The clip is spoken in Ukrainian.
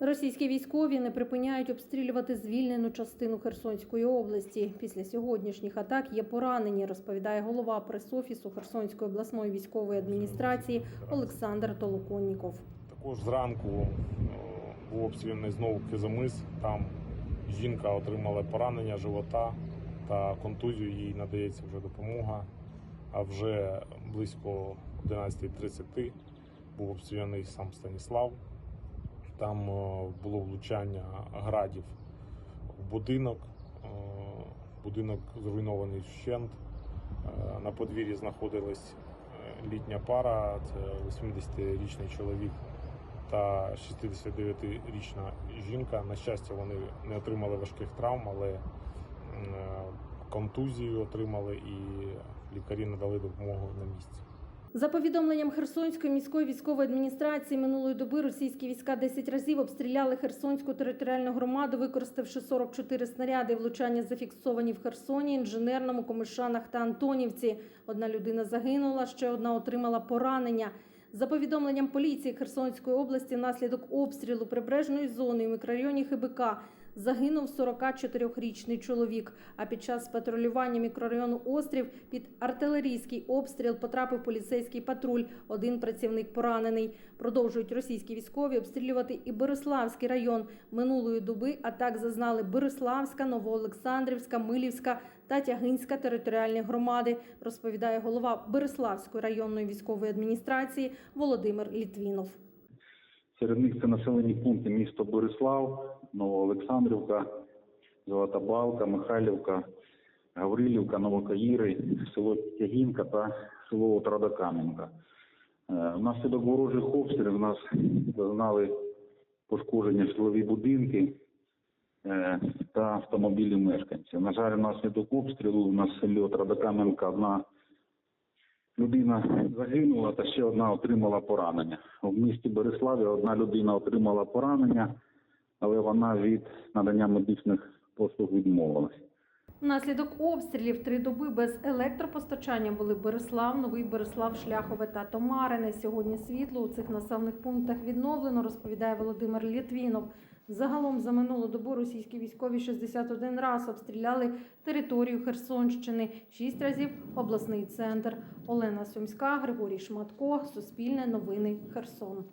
Російські військові не припиняють обстрілювати звільнену частину Херсонської області. Після сьогоднішніх атак є поранені, розповідає голова прес-офісу Херсонської обласної військової адміністрації Олександр Толоконніков. Також зранку був обстріляний знову Кизомис. Там жінка отримала поранення живота та контузію, їй надається вже допомога. А вже близько 11.30 був обстріляний сам Станіслав. Там е, було влучання градів в будинок. Е, Будинок зруйнований вщент. Е, На подвір'ї знаходилась літня пара, це 80-річний чоловік та 69-річна жінка. На щастя, вони не отримали важких травм, але контузію отримали і лікарі надали допомогу на місці. За повідомленням Херсонської міської військової адміністрації минулої доби російські війська 10 разів обстріляли Херсонську територіальну громаду, використавши 44 снаряди. Влучання зафіксовані в Херсоні, інженерному, Комишанах та Антонівці. Одна людина загинула, ще одна отримала поранення. За повідомленням поліції Херсонської області, внаслідок обстрілу прибережної зони у мікрорайоні ХБК загинув 44-річний чоловік. А під час патрулювання мікрорайону Острів під артилерійський обстріл потрапив поліцейський патруль. Один працівник поранений. Продовжують російські військові обстрілювати і Бориславський район. Минулої доби атак зазнали Бориславська, Новоолександрівська, Милівська та Тягинська територіальні громади, розповідає голова Бориславської районної військової адміністрації Володимир Літвінов. Серед них це населені пункти місто Борислав, Новоолександрівка, Золота Балка, Михайлівка, Гаврилівка, Новокаїри, село Тягінка та село Отрадокам'янка. Е, Внаслідок ворожих обстрілів нас зазнали пошкодження житлові будинки е, та автомобілі мешканців. На жаль, внаслідок обстрілу у нас в селі Отрадокам'янка одна людина загинула та ще одна отримала поранення. У місті Бориславі одна людина отримала поранення, але вона від надання медичних послуг відмовилась. Внаслідок обстрілів три доби без електропостачання були Борислав, Новий Борислав, Шляхове та Томарине. Сьогодні світло у цих населених пунктах відновлено, розповідає Володимир Літвінов. Загалом за минулу добу російські військові 61 раз обстріляли територію Херсонщини, 6 разів обласний центр. Олена Сумська, Григорій Шматко, Суспільне новини, Херсон.